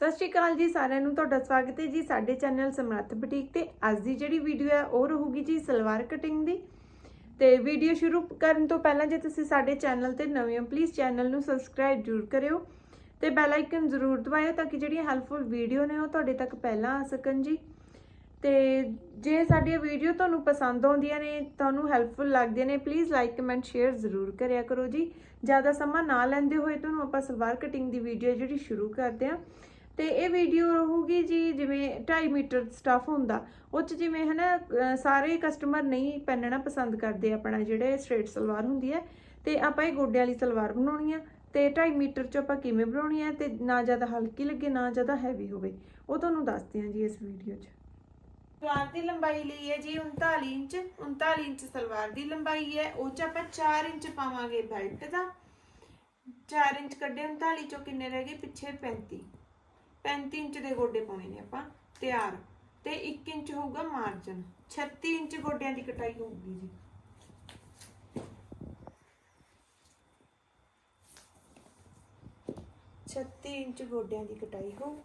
ਸਤਿ ਸ਼੍ਰੀ ਅਕਾਲ ਜੀ ਸਾਰਿਆਂ ਨੂੰ, ਤੁਹਾਡਾ ਸਵਾਗਤ ਹੈ ਜੀ ਸਾਡੇ ਚੈਨਲ ਸਮਰੱਥ ਬੁਟੀਕ ਤੇ। ਅੱਜ ਦੀ ਜਿਹੜੀ ਵੀਡੀਓ ਹੈ, ਉਹ ਰਹੂਗੀ ਜੀ ਸਲਵਾਰ ਕਟਿੰਗ ਦੀ। ਤੇ ਵੀਡੀਓ ਸ਼ੁਰੂ ਕਰਨ ਤੋਂ ਪਹਿਲਾਂ ਜੇ ਤੁਸੀਂ ਸਾਡੇ ਚੈਨਲ ਤੇ ਨਵੇਂ ਹੋ ਪਲੀਜ਼ ਚੈਨਲ ਨੂੰ ਸਬਸਕ੍ਰਾਈਬ ਜ਼ਰੂਰ ਕਰਿਓ ਤੇ ਬੈਲ ਆਈਕਨ ਜ਼ਰੂਰ ਦਬਾਇਓ ਤਾਂ ਕਿ ਜਿਹੜੀਆਂ ਹੈਲਪਫੁਲ ਵੀਡੀਓ ਨੇ, ਉਹ ਤੁਹਾਡੇ ਤੱਕ ਪਹਿਲਾਂ ਆ ਸਕਣ ਜੀ। ਤੇ ਜੇ ਸਾਡੀਆਂ ਵੀਡੀਓ ਤੁਹਾਨੂੰ ਪਸੰਦ ਆਉਂਦੀਆਂ ਨੇ, ਤੁਹਾਨੂੰ ਹੈਲਪਫੁਲ ਲੱਗਦੀਆਂ ਨੇ ਪਲੀਜ਼ ਲਾਈਕ ਕਮੈਂਟ ਸ਼ੇਅਰ ਜ਼ਰੂਰ ਕਰਿਆ ਕਰੋ ਜੀ। ਜ਼ਿਆਦਾ ਸਮਾਂ ਨਾ ਲੈਂਦੇ ਹੋਏ ਤੁਹਾਨੂੰ ਆਪਾਂ ਸਲਵਾਰ ਕਟਿੰਗ ਦੀ ਵੀਡੀਓ ਜਿਹੜੀ ਸ਼ੁਰੂ ਕਰਦੇ ਹਾਂ। ਤੇ ਇਹ ਵੀਡੀਓ ਰਹੂਗੀ ਜੀ ਜਿਵੇਂ 2.5 ਮੀਟਰ ਸਟਫ ਹੁੰਦਾ। ਉਹ ਚ ਜਿਵੇਂ ਹਨਾ, ਅਹ ਸਾਰੇ ਕਸਟਮਰ ਨਹੀਂ ਪਹਿਨਣਾ ਪਸੰਦ ਕਰਦੇ ਆਪਣਾ ਜਿਹੜੇ ਸਟ੍ਰੇਟ ਸਲਵਾਰ ਹੁੰਦੀ ਹੈ। ਤੇ ਆਪਾਂ ਇਹ ਗੋਡੇ ਵਾਲੀ ਸਲਵਾਰ ਬਣਾਉਣੀ ਆ। ਤੇ 2.5 ਮੀਟਰ ਚ ਆਪਾਂ ਕਿਵੇਂ ਬਣਾਉਣੀ ਹੈ ਤੇ ਨਾ ਜ਼ਿਆਦਾ ਹਲਕੀ ਲੱਗੇ, ਨਾ ਜ਼ਿਆਦਾ ਹੈਵੀ ਹੋਵੇ। ਉਹ ਤੁਹਾਨੂੰ ਦੱਸਦੇ ਹਾਂ ਜੀ ਇਸ ਵੀਡੀਓ 'ਚ। ਸਲਵਾਰ ਦੀ ਲੰਬਾਈ ਲਈ ਹੈ ਜੀ 39 ਇੰਚ। 39 ਇੰਚ ਸਲਵਾਰ ਦੀ ਲੰਬਾਈ ਹੈ। ਉਹ ਚ ਆਪਾਂ 4 ਇੰਚ ਪਾਵਾਂਗੇ ਬੈਲਟ ਦਾ। 4 ਇੰਚ ਕੱਢੇ 39 ਚੋਂ ਕਿੰਨੇ ਰਹਿ ਗਏ? ਪਿੱਛੇ 35 35 ਇੰਚ ਦੇ ਗੋਡੇ ਪਾਉਣੇ ਨੇ ਆਪਾਂ, ਤਿਆਰ। ਤੇ 1 ਇੰਚ ਹੋਊਗਾ ਮਾਰਜਨ 36 ਇੰਚ ਗੋਡਿਆਂ ਦੀ ਕਟਾਈ ਹੋਊਗੀ ਜੀ। ਛੱਤੀ ਇੰਚ ਗੋਡਿਆਂ ਦੀ ਕਟਾਈ ਹੋ।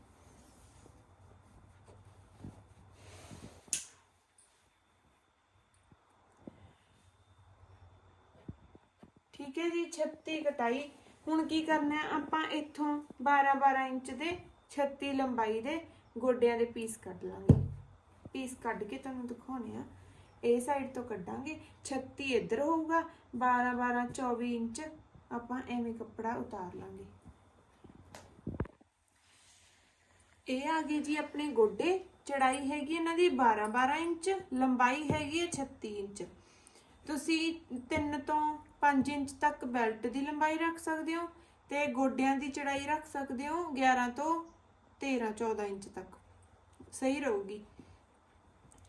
ਠੀਕ ਹੈ ਜੀ 36 ਕਟਾਈ। ਹੁਣ ਕੀ ਕਰਨਾ ਆਪਾਂ ਇੱਥੋਂ 12 12 ਇੰਚ ਦੇ 36 ਲੰਬਾਈ ਦੇ ਗੋਡਿਆਂ ਦੇ ਪੀਸ ਕੱਢ ਲਾਂਗੇ। ਪੀਸ ਕੱਢ ਕੇ ਤੁਹਾਨੂੰ ਦਿਖਾਉਣੇ ਆ। ਇਹ ਸਾਈਡ ਤੋਂ ਕੱਢਾਂਗੇ। 36 ਇੱਧਰ ਹੋਊਗਾ। 12 12 24 ਇੰਚ ਆਪਾਂ ਐਵੇਂ ਕੱਪੜਾ ਉਤਾਰ ਲਾਂਗੇ। ਇਹ ਆ ਗਏ ਜੀ ਆਪਣੇ ਗੋਡੇ। ਚੜਾਈ ਹੈਗੀ ਇਹਨਾਂ ਦੀ 12 12 ਇੰਚ। ਲੰਬਾਈ ਹੈਗੀ ਹੈ 36 ਇੰਚ। ਤੁਸੀਂ 3 ਤੋਂ 5 ਇੰਚ ਤੱਕ ਬੈਲਟ ਦੀ ਲੰਬਾਈ ਰੱਖ ਸਕਦੇ ਹੋ ਤੇ ਗੋਡਿਆਂ ਦੀ ਚੜਾਈ ਰੱਖ ਸਕਦੇ ਹੋ 11 ਤੋਂ 13 14 ਇੰਚ ਤੱਕ। ਸਹੀ ਰਹੂਗੀ।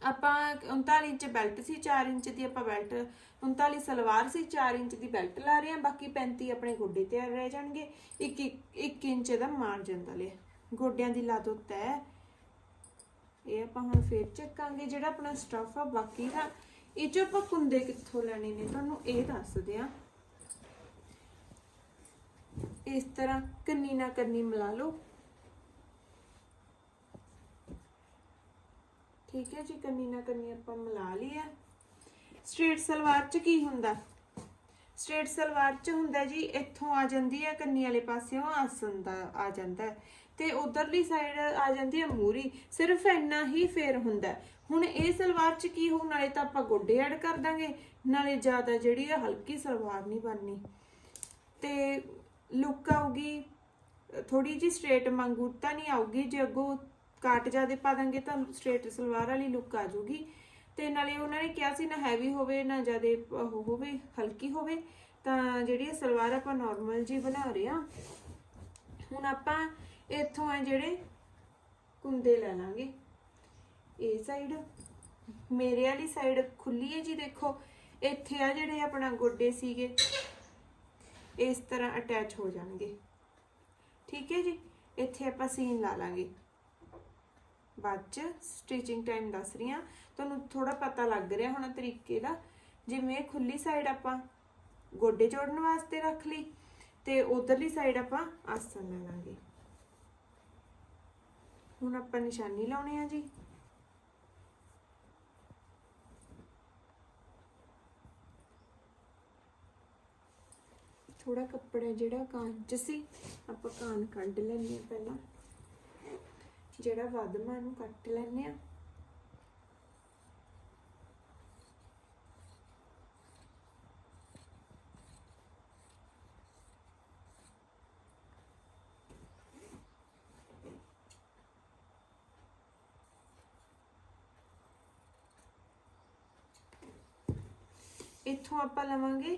ਆਪਾਂ 39 ਇੰਚ ਬੈਲਟ ਸੀ 4 ਇੰਚ ਦੀ ਆਪਾਂ ਬੈਲਟ 39 ਸਲਵਾਰ ਸੀ 4 ਇੰਚ ਦੀ ਬੈਲਟ ਲਾ ਰਹੇ ਹਾਂ, ਬਾਕੀ 35 ਆਪਣੇ ਗੋਡੇ ਤੇ ਰਹਿ ਜਾਣਗੇ। 1 1 ਇੰਚ ਦਾ ਮਾਰਜਨ ਦਾ ਲਿਆ। ਗੋਡਿਆਂ ਦੀ ਲਾ ਦੋ ਤੈ ਇਹ ਆਪਾਂ ਹੁਣ ਫੇਰ ਚੱਕਾਂਗੇ ਜਿਹੜਾ ਆਪਣਾ ਸਟਫ ਆ, ਬਾਕੀ ਦਾ। ਇਹ ਚੋਂ ਆਪਾਂ ਕੁੰਦੇ ਕਿੱਥੋਂ ਲੈਣੇ ਨੇ, ਤੁਹਾਨੂੰ ਇਹ ਦੱਸਦੇ ਆ ਇਸ ਤਰ੍ਹਾਂ ਕੰਨੀ ਨਾ ਕੰਨੀ ਮਿਲਾ ਲਓ। ਠੀਕ ਹੈ ਜੀ, ਕੰਨੀ ਨਾ ਕੰਨੀ ਆਪਾਂ ਮਿਲਾ ਲਈ ਆ ਸਟ੍ਰੇਟ ਸਲਵਾਰ ਚ ਕੀ ਹੁੰਦਾ? ਸਟ੍ਰੇਟ ਸਲਵਾਰ ਚ ਹੁੰਦਾ ਜੀ, ਇੱਥੋਂ ਆ ਜਾਂਦੀ ਹੈ, ਕੰਨੀ ਵਾਲੇ ਪਾਸਿਓਂ ਆਸਨ ਦਾ ਆ ਜਾਂਦਾ ਹੈ। ਤੇ ਉਧਰਲੀ ਸਾਈਡ ਆ ਜਾਂਦੀ ਹੈ ਮੂਰੀ, ਸਿਰਫ ਇੰਨਾ ਹੀ ਫੇਰ ਹੁੰਦਾ ਹੁਣ ਇਹ ਸਲਵਾਰ ਚ ਕੀ ਹੋਊ, ਨਾਲੇ ਤਾਂ ਆਪਾਂ ਗੋਡੇ ਐਡ ਕਰ ਦਾਂਗੇ, ਨਾਲੇ ਜ਼ਿਆਦਾ ਜਿਹੜੀ ਆ ਹਲਕੀ ਸਲਵਾਰ ਨਹੀਂ ਬਣਨੀ। ਤੇ ਲੁੱਕ ਆਊਗੀ ਥੋੜੀ ਜੀ ਸਟ੍ਰੇਟ ਵਾਂਗੂ ਨਹੀਂ ਆਊਗੀ, ਜੇ ਅੱਗੋਂ ਕਾਟ ਜਿਆਦੇ ਪਾ ਦਾਂਗੇ ਤਾਂ ਸਟ੍ਰੇਟ ਸਲਵਾਰ ਵਾਲੀ ਲੁੱਕ ਆ ਜੂਗੀ ਤੇ ਨਾਲੇ ਉਹਨਾਂ ਨੇ ਕਿਹਾ ਸੀ ਨਾ ਹੈਵੀ ਹੋਵੇ, ਨਾ ਜਿਆਦੇ ਉਹ ਹੋਵੇ, ਹਲਕੀ ਹੋਵੇ, ਤਾਂ ਜਿਹੜੀ ਇਹ ਸਲਵਾਰ ਆਪਾਂ ਨਾਰਮਲ ਜੀ ਬਣਾ ਰਹੇ ਆ ਹੁਣ ਆਪਾਂ ਇੱਥੋਂ ਆ ਜਿਹੜੇ ਕੁੰਦੇ ਲੈ ਲਾਂਗੇ। ਇਹ ਸਾਈਡ ਮੇਰੇ ਵਾਲੀ ਸਾਈਡ ਖੁੱਲੀ ਹੈ ਜੀ ਦੇਖੋ। ਇੱਥੇ ਆ ਜਿਹੜੇ ਆਪਣਾ ਗੋਡੇ ਸੀਗੇ, ਇਸ ਤਰ੍ਹਾਂ ਅਟੈਚ ਹੋ ਜਾਣਗੇ। ਠੀਕ ਹੈ ਜੀ? ਇੱਥੇ ਆਪਾਂ ਸੀਨ ਲਾ ਲਾਂਗੇ। ਬਾਅਦ ਚ ਸਟਿਚਿੰਗ ਟਾਈਮ ਦੱਸ ਰਹੀ ਹਾਂ। ਤੁਹਾਨੂੰ ਥੋੜਾ ਪਤਾ ਲੱਗ ਰਿਹਾ ਹੋਣਾ ਤਰੀਕੇ ਦਾ। ਜਿਵੇਂ ਖੁੱਲੀ ਸਾਈਡ ਆਪਾਂ ਗੋਡੇ ਜੋੜਨ ਵਾਸਤੇ ਰੱਖ ਲਈ ਤੇ ਉਧਰਲੀ ਸਾਈਡ ਆਪਾਂ ਆਸਨ ਲੈ ਲਾਂਗੇ। ਹੁਣ ਆਪਾਂ ਨਿਸ਼ਾਨੀ ਲਾਉਣੀ ਆ ਜੀ। ਥੋੜਾ ਕੱਪੜਾ ਜਿਹੜਾ ਕਾਨ ਚ ਸੀ, ਆਪਾਂ ਕਾਨ ਕੱਢ ਲੈਣੇ ਆ ਪਹਿਲਾਂ। ਜਿਹੜਾ ਵਧਮਾ ਨੂੰ ਕੱਟ ਲੈਣੇ ਆ ਇੱਥੋਂ ਆਪਾਂ ਲਵਾਂਗੇ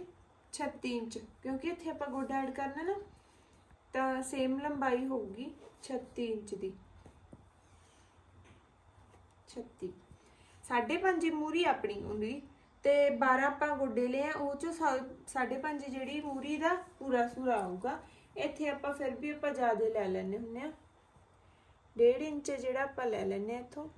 36 ਇੰਚ, ਕਿਉਂਕਿ ਇੱਥੇ ਆਪਾਂ ਗੋਡਾ ਐਡ ਕਰਨਾ ਨਾ, ਤਾਂ ਸੇਮ ਲੰਬਾਈ ਹੋਊਗੀ 36 ਇੰਚ ਦੀ। 36 ਸਾਢੇ ਪੰਜ ਮੂਰੀ ਆਪਣੀ ਹੁੰਦੀ, ਤੇ 12 ਆਪਾਂ ਗੋਡੇ ਲਏ ਆ, ਉਹ ਚੋਂ ਸਾ- ਜਿਹੜੀ ਮੂਰੀ ਦਾ ਪੂਰਾ ਸੂਰਾ ਆਊਗਾ, ਇੱਥੇ ਆਪਾਂ ਫਿਰ ਵੀ ਆਪਾਂ ਜ਼ਿਆਦਾ ਲੈ ਲੈਣੇ ਹੁੰਨੇ ਆ। 1.5 ਇੰਚ ਜਿਹੜਾ ਆਪਾਂ ਲੈ ਲੈਣੇ ਇੱਥੋਂ।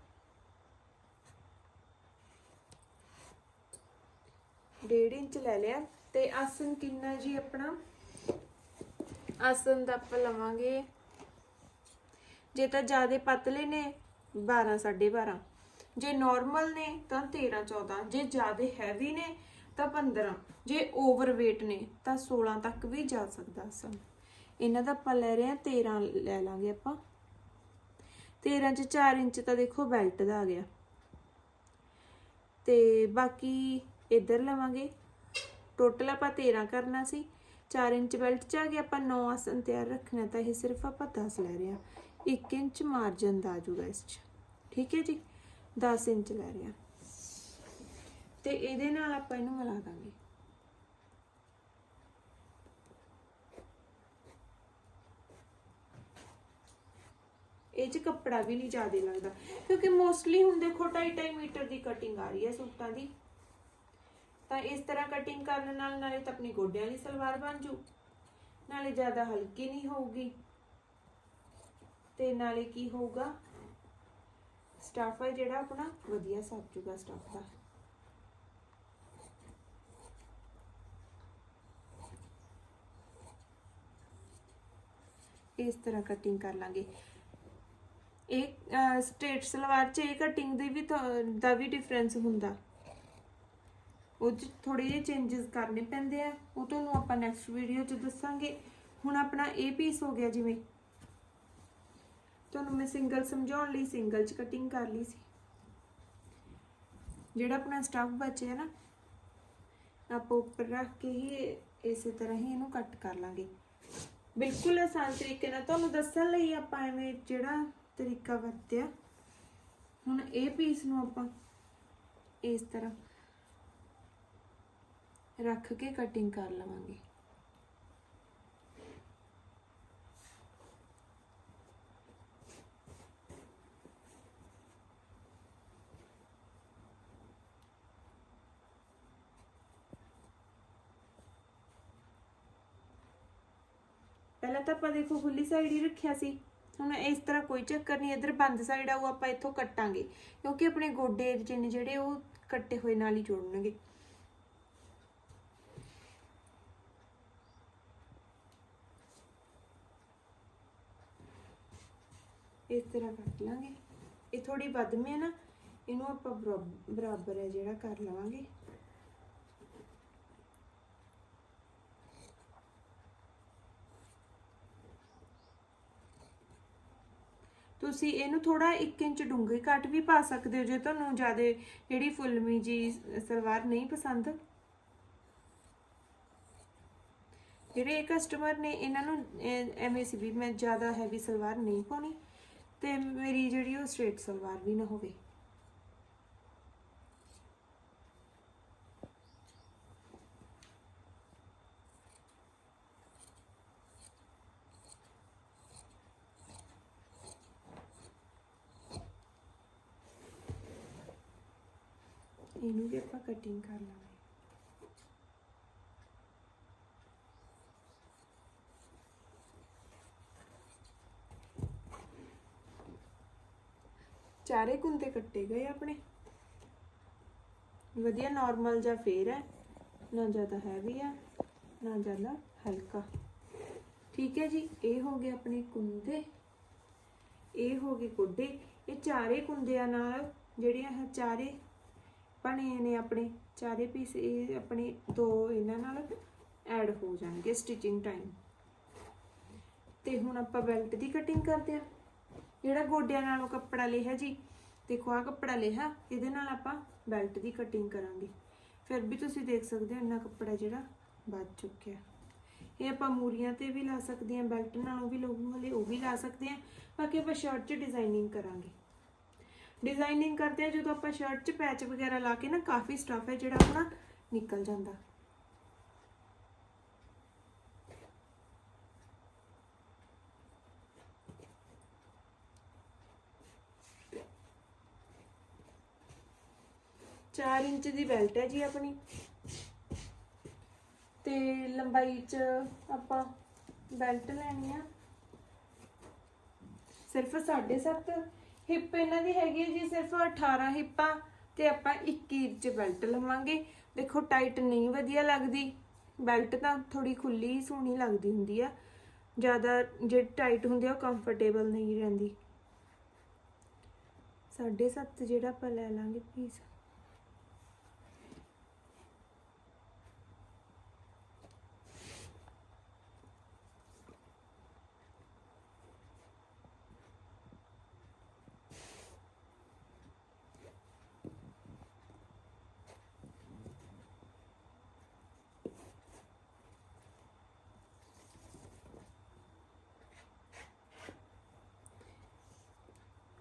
ਡੇਢ ਇੰਚ ਲੈ ਲਿਆ, ਤੇ ਆਸਨ ਕਿੰਨਾ ਜੀ ਆਪਣਾ? ਆਸਨ ਦਾ ਆਪਾਂ ਲਵਾਂਗੇ। ਜੇ ਤਾਂ ਜ਼ਿਆਦਾ ਪਤਲੇ ਨੇ 12 12.5 ਜੇ ਨਾਰਮਲ ਨੇ ਤਾਂ 13 14 ਜੇ ਜ਼ਿਆਦਾ ਹੈਵੀ ਨੇ ਤਾਂ 15 ਜੇ ਓਵਰਵੇਟ ਨੇ ਤਾਂ 16 ਤੱਕ ਵੀ ਜਾ ਸਕਦਾ ਆਸਣ ਇਹਨਾਂ ਦਾ ਆਪਾਂ ਲੈ ਰਹੇ ਹਾਂ 13 ਲੈ ਲਾਂਗੇ ਆਪਾਂ। 13 ਚ 4 ਇੰਚ ਤਾਂ ਦੇਖੋ ਬੈਲਟ ਦਾ ਆ ਗਿਆ। ਤੇ ਬਾਕੀ ਇੱਧਰ ਲਵਾਂਗੇ। ਟੋਟਲ ਆਪਾਂ 13 ਕਰਨਾ ਸੀ। 4 ਇੰਚ ਬੈਲਟ ਚ ਆ ਗਿਆ, ਆਪਾਂ 9 ਆਸਨ ਤਿਆਰ ਰੱਖਣਾ ਤਾਂ ਇਹ ਸਿਰਫ ਆਪਾਂ 10 ਲੈ ਰਹੇ ਹਾਂ। 1 ਇੰਚ ਮਾਰਜਨ ਦਾ ਆ ਜਾਊਗਾ ਇਸ ਚ। ਠੀਕ ਹੈ ਜੀ? 10 ਇੰਚ ਲੈ ਰਹੇ ਹਾਂ। ਤੇ ਇਹਦੇ ਨਾਲ ਆਪਾਂ ਇਹਨੂੰ ਮਿਲਾ ਦਾਂਗੇ। ਇਹ ਚ ਕੱਪੜਾ ਵੀ ਨਹੀਂ ਜ਼ਿਆਦਾ ਲੱਗਦਾ, ਕਿਉਂਕਿ ਮੋਸਟਲੀ ਹੁਣ ਦੇਖੋ 2.5 ਮੀਟਰ ਦੀ ਕਟਿੰਗ ਆ ਰਹੀ ਹੈ ਸੂਟਾਂ ਦੀ। ਤਾਂ ਇਸ ਤਰ੍ਹਾਂ ਕਟਿੰਗ ਕਰਨ ਨਾਲ ਨਾਲੇ ਤਾਂ ਆਪਣੀ ਗੋਡਿਆਂ ਵਾਲੀ ਸਲਵਾਰ ਬਣ ਜੂ। ਨਾਲੇ ਜ਼ਿਆਦਾ ਹਲਕੀ ਨਹੀਂ ਹੋਊਗੀ। ਤੇ ਨਾਲੇ ਕੀ ਹੋਊਗਾ? ਸਟਫ ਹੈ ਜਿਹੜਾ ਆਪਣਾ ਵਧੀਆ ਸੱਜ ਜੂਗਾ ਸਟਫ ਦਾ। ਇਸ ਤਰ੍ਹਾਂ ਕਟਿੰਗ ਕਰ ਲਾਂਗੇ। ਇਹ ਸਟ੍ਰੇਟ ਸਲਵਾਰ ਚ ਇਹ ਕਟਿੰਗ ਦੇ ਵੀ ਦਾ ਵੀ ਡਿਫਰੈਂਸ ਹੁੰਦਾ। ਉਹ ਚ ਥੋੜੇ ਜਿਹੇ ਚੇਂजेस ਕਰਨੇ ਪੈਂਦੇ ਆ। ਉਹ ਤੁਹਾਨੂੰ ਆਪਾਂ ਨੈਕਸਟ ਵੀਡੀਓ ਚ ਦੱਸਾਂਗੇ। ਹੁਣ ਆਪਣਾ ਇਹ ਪੀਸ ਹੋ ਗਿਆ ਜਿਵੇਂ ਤੁਹਾਨੂੰ ਮੈਂ ਸਿੰਗਲ ਸਮਝਾਉਣ ਲਈ ਸਿੰਗਲ ਚ ਕਟਿੰਗ ਕਰ ਲਈ ਸੀ। ਜਿਹੜਾ ਆਪਣਾ ਸਟਫ ਬਚਿਆ ਨਾ, ਆਪਾਂ ਉੱਪਰ ਰੱਖ ਕੇ ਹੀ ਇਸੇ ਤਰ੍ਹਾਂ ਹੀ ਇਹਨੂੰ ਕੱਟ ਕਰ ਲਾਂਗੇ। ਬਿਲਕੁਲ ਆਸਾਨ ਤਰੀਕੇ ਨਾਲ। ਤੁਹਾਨੂੰ ਦੱਸਣ ਲਈ ਆਪਾਂ ਐਵੇਂ ਜਿਹੜਾ ਤਰੀਕਾ ਵਰਤਿਆ, ਹੁਣ ਇਹ ਪੀਸ ਨੂੰ ਆਪਾਂ ਇਸ ਤਰ੍ਹਾਂ ਰੱਖ ਕੇ ਕਟਿੰਗ ਕਰ ਲਵਾਂਗੇ। ਪਹਿਲਾਂ ਤਾਂ ਆਪਾਂ ਦੇਖੋ ਖੁੱਲੀ ਸਾਈਡ ਹੀ ਰੱਖਿਆ ਸੀ। ਹੁਣ ਇਸ ਤਰ੍ਹਾਂ ਕੋਈ ਚੱਕਰ ਨਹੀਂ, ਇਧਰ ਬੰਦ ਸਾਈਡ ਆ ਆਪਾਂ ਇੱਥੋਂ ਕੱਟਾਂਗੇ। ਕਿਉਂਕਿ ਆਪਣੇ ਗੋਡੇ ਜਿੰਨੇ ਜਿਹੜੇ, ਉਹ ਕੱਟੇ ਹੋਏ ਨਾਲ ਹੀ ਜੋੜਨਗੇ। ਇਸ ਤਰ੍ਹਾਂ ਕੱਟ ਲਾਂਗੇ। ਇਹ ਥੋੜੀ ਵੱਧਮੀ ਹੈ ਨਾ, ਇਹਨੂੰ ਆਪਾਂ ਬਰਾ- ਬਰਾਬਰ ਹੈ ਜਿਹੜਾ ਕਰ ਲਵਾਂਗੇ। ਤੁਸੀਂ ਇਹਨੂੰ ਥੋੜਾ 1 ਇੰਚ ਡੂੰਘੇ ਕੱਟ ਵੀ ਪਾ ਸਕਦੇ ਹੋ ਜੇ ਤੁਹਾਨੂੰ ਜ਼ਿਆਦਾ ਜਿਹੜੀ ਫੁੱਲਮੀ ਜੀ ਸਲਵਾਰ ਨਹੀਂ ਪਸੰਦ। ਜਿਹੜੇ ਕਸਟਮਰ ਨੇ, ਇਹਨਾਂ ਨੂੰ ਐਵੇਂ ਸੀ ਵੀ ਮੈਂ ਜ਼ਿਆਦਾ ਹੈਵੀ ਸਲਵਾਰ ਨਹੀਂ ਪਾਉਣੀ ਤੇ ਮੇਰੀ ਜਿਹੜੀ ਉਹ ਸਟ੍ਰੇਟ ਸਲਵਾਰ ਵੀ ਨਾ ਹੋਵੇ। ਇਹਨੂੰ ਵੀ ਆਪਾਂ ਕਟਿੰਗ ਕਰ ਲਾਂਗੇ। ਚਾਰੇ ਕੁੰਦੇ ਕੱਟੇ ਗਏ ਆਪਣੇ। ਵਧੀਆ ਨਾਰਮਲ ਜਾਂ ਫੇਰ ਹੈ, ਨਾ ਜ਼ਿਆਦਾ ਹੈਵੀ ਆ, ਨਾ ਜ਼ਿਆਦਾ ਹਲਕਾ। ਠੀਕ ਹੈ ਜੀ, ਇਹ ਹੋ ਗਏ ਆਪਣੇ ਕੁੰਦੇ। ਇਹ ਹੋ ਗਏ ਗੋਡੇ। ਇਹ ਚਾਰੇ ਕੁੰਦਿਆਂ ਨਾਲ ਜਿਹੜੀਆਂ ਚਾਰੇ ਬਣੇ ਨੇ ਆਪਣੇ ਚਾਰੇ ਪੀਸ ਇਹ ਆਪਣੇ ਦੋ ਇਹਨਾਂ ਨਾਲ ਐਡ ਹੋ ਜਾਣਗੇ ਸਟਿਚਿੰਗ ਟਾਈਮ ਤੇ ਹੁਣ ਆਪਾਂ ਬੈਲਟ ਦੀ ਕਟਿੰਗ ਕਰਦੇ ਆ ਜਿਹੜਾ ਗੋਡਿਆਂ ਨਾਲੋਂ ਕੱਪੜਾ ਲਿਆ ਜੀ, ਦੇਖੋ ਆ ਕੱਪੜਾ ਲਿਆ, ਇਹਦੇ ਨਾਲ ਆਪਾਂ ਬੈਲਟ ਦੀ ਕਟਿੰਗ ਕਰਾਂਗੇ। ਫਿਰ ਵੀ ਤੁਸੀਂ ਦੇਖ ਸਕਦੇ ਹੋ ਇੰਨਾ ਕੱਪੜਾ ਜਿਹੜਾ ਬਚ ਚੁੱਕਿਆ। ਇਹ ਆਪਾਂ ਮੂਰੀਆਂ ਤੇ ਵੀ ਲਾ ਸਕਦੇ ਹਾਂ ਬੈਲਟ ਨਾਲੋਂ ਵੀ ਲਹੂ ਵਾਲੇ ਉਹ ਵੀ ਲਾ ਸਕਦੇ ਹਾਂ। ਬਾਕੀ ਆਪਾਂ ਸ਼ਰਟ 'ਚ ਡਿਜ਼ਾਈਨਿੰਗ ਕਰਾਂਗੇ। ਡਿਜ਼ਾਈਨਿੰਗ ਕਰਦੇ ਆ, ਜਦੋਂ ਆਪਾਂ ਸ਼ਰਟ 'ਚ ਪੈਚ ਵਗੈਰਾ ਲਾ ਕੇ ਨਾ, ਕਾਫੀ ਸਟਫ ਹੈ ਜਿਹੜਾ ਆਪਣਾ ਨਿਕਲ ਜਾਂਦਾ। ਚਾਰ ਇੰਚ ਦੀ ਬੈਲਟ ਹੈ ਜੀ ਆਪਣੀ। ਤੇ ਲੰਬਾਈ 'ਚ ਆਪਾਂ ਬੈਲਟ ਲੈਣੀ ਆ। ਸਿਰਫ 7.5 ਹਿੱਪ ਇਹਨਾਂ ਦੀ ਹੈਗੀ ਹੈ ਜੀ ਸਿਰਫ 18 ਹਿੱਪਾਂ ਤੇ ਆਪਾਂ 21 ਇੰਚ ਬੈਲਟ ਲਵਾਂਗੇ। ਦੇਖੋ ਟਾਈਟ ਨਹੀਂ ਵਧੀਆ ਲੱਗਦੀ। ਬੈਲਟ ਤਾਂ ਥੋੜੀ ਖੁੱਲੀ ਸੋਹਣੀ ਲੱਗਦੀ ਹੁੰਦੀ ਆ। ਜ਼ਿਆਦਾ ਜਿਹੜੀ ਟਾਈਟ ਹੁੰਦੀ ਆ, ਉਹ ਕੰਫਰਟੇਬਲ ਨਹੀਂ ਰਹਿੰਦੀ। 7.5 ਜਿਹੜਾ ਆਪਾਂ ਲੈ ਲਾਂਗੇ ਪੀਸ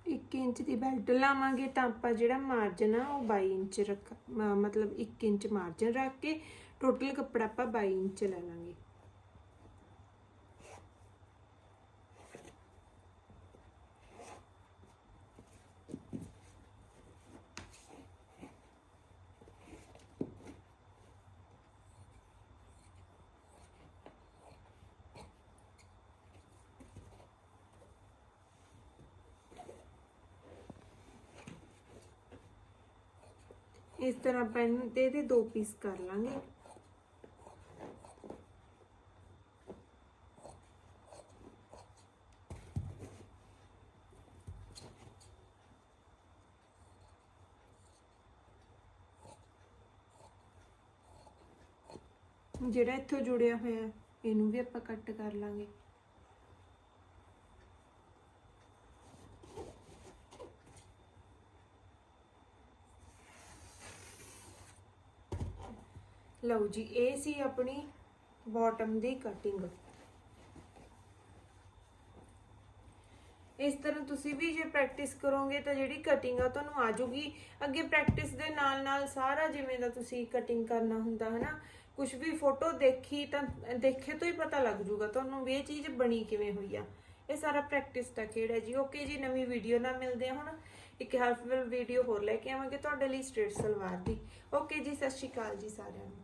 ਇੱਕ ਇੰਚ ਦੀ ਬੈਲਟ ਲਾਵਾਂਗੇ ਤਾਂ ਆਪਾਂ ਜਿਹੜਾ ਮਾਰਜਨ ਆ ਉਹ 22 ਇੰਚ ਰੱਖ ਮਤਲਬ 1 ਇੰਚ ਮਾਰਜਨ ਰੱਖ ਕੇ ਟੋਟਲ ਕੱਪੜਾ ਆਪਾਂ 22 ਇੰਚ ਲੈ ਲਾਂਗੇ। ਇਸ ਤਰ੍ਹਾਂ ਪੈਨ ਤੇ ਇਹਦੇ ਦੋ ਪੀਸ ਕਰ ਲਾਂਗੇ। ਜਿਹੜਾ ਇੱਥੋਂ ਜੁੜਿਆ ਹੋਇਆ ਇਹਨੂੰ ਵੀ ਆਪਾਂ ਕੱਟ ਕਰ ਲਾਂਗੇ। ਲਓ ਜੀ, ਇਹ ਸੀ ਆਪਣੀ ਬਾਟਮ ਦੀ ਕਟਿੰਗ ਇਸ ਤਰ੍ਹਾਂ ਤੁਸੀਂ ਵੀ ਜੇ ਪ੍ਰੈਕਟਿਸ ਕਰੋਗੇ ਤਾਂ ਜਿਹੜੀ ਕਟਿੰਗ ਆ ਤੁਹਾਨੂੰ ਆ ਜਾਊਗੀ। ਅੱਗੇ ਪ੍ਰੈਕਟਿਸ ਦੇ ਨਾਲ ਨਾਲ ਸਾਰਾ ਜਿਵੇਂ ਦਾ ਤੁਸੀਂ ਕਟਿੰਗ ਕਰਨਾ ਹੁੰਦਾ ਹੈ ਨਾ ਕੁਝ ਵੀ ਫੋਟੋ ਦੇਖੀ ਤਾਂ, ਦੇਖੇ ਤੋਂ ਹੀ ਪਤਾ ਲੱਗ ਜਾਊਗਾ ਤੁਹਾਨੂੰ ਵੀ ਇਹ ਚੀਜ਼ ਬਣੀ ਕਿਵੇਂ ਹੋਈ ਆ। ਇਹ ਸਾਰਾ ਪ੍ਰੈਕਟਿਸ ਦਾ ਕਿਹੜਾ ਜੀ। ਓਕੇ ਜੀ, ਨਵੀਂ ਵੀਡੀਓ ਨਾਲ ਮਿਲਦੇ ਆ ਹੁਣ। ਇੱਕ ਹੈਲਪਫੁਲ ਵੀਡੀਓ ਹੋਰ ਲੈ ਕੇ ਆਵਾਂਗੇ ਤੁਹਾਡੇ ਲਈ ਸਟ੍ਰੇਟ ਸਲਵਾਰ ਦੀ। ਓਕੇ ਜੀ, ਸਤਿ ਸ਼੍ਰੀ ਅਕਾਲ ਜੀ ਸਾਰਿਆਂ ਨੂੰ।